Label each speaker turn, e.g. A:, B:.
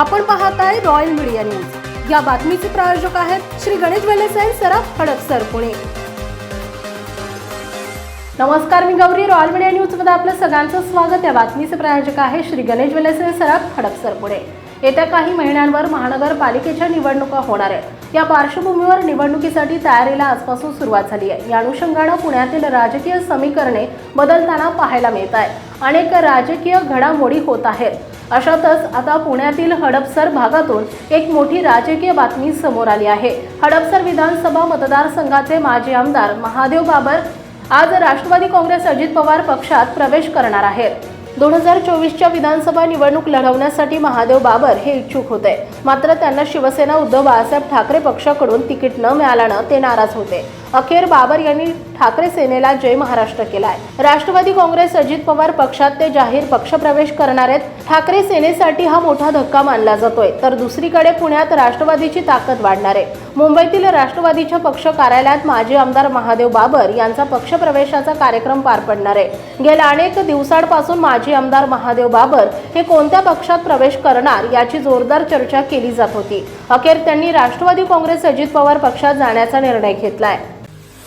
A: आपण पाहत आहे रॉयल मीडिया न्यूज या बातमीचे प्रायोजक आहेत श्री गणेश वेलेस अँड सराफ हडपसर पुणे. नमस्कार मी गौरी. रॉयल मीडिया न्यूजमध्ये आपलं सगळ्यांचं स्वागत. या बातमीचे प्रायोजक आहे श्री गणेश वेलेसाई अँड सराफ हडपसर पुणे. येत्या काही महिन्यांवर महानगरपालिकेच्या निवडणुका होणार आहेत. या पार्श्वभूमीवर निवडणुकीसाठी तयारीला आजपासून सुरुवात झाली आहे. या अनुषंगानं पुण्यातील राजकीय समीकरणे बदलताना पाहायला मिळत आहे अनेक राजकीय घडामोडी होत आहेत. अशातच आता पुण्यातील हडपसर भागातून एक मोठी राजकीय बातमी समोर आली आहे. हडपसर विधानसभा मतदारसंघाचे माजी आमदार महादेव बाबर आज राष्ट्रवादी काँग्रेस अजित पवार पक्षात प्रवेश करणार आहेत. दोन हजार चोवीसच्या विधानसभा निवडणूक लढवण्यासाठी महादेव बाबर हे इच्छुक होते. मात्र त्यांना शिवसेना उद्धव बाळासाहेब ठाकरे पक्षाकडून तिकीट न मिळाल्यानं ते नाराज होते. अखेर बाबर यांनी ठाकरे सेनेला जय महाराष्ट्र केलाय. राष्ट्रवादी काँग्रेस अजित पवार पक्षात ते जाहीर पक्षप्रवेश करणार आहेत. ठाकरे सेनेसाठी हा मोठा धक्का मानला जातोय. तर दुसरीकडे पुण्यात राष्ट्रवादीची ताकद वाढणार आहे. मुंबईतील राष्ट्रवादीच्या पक्ष कार्यालयात माजी आमदार महादेव बाबर यांचा पक्षप्रवेशाचा कार्यक्रम पार पडणार आहे. गेल्या अनेक दिवसांपासून माजी आमदार महादेव बाबर हे कोणत्या पक्षात प्रवेश करणार याची जोरदार चर्चा केली जात होती. अखेर त्यांनी राष्ट्रवादी काँग्रेस अजित पवार पक्षात जाण्याचा निर्णय घेतलाय.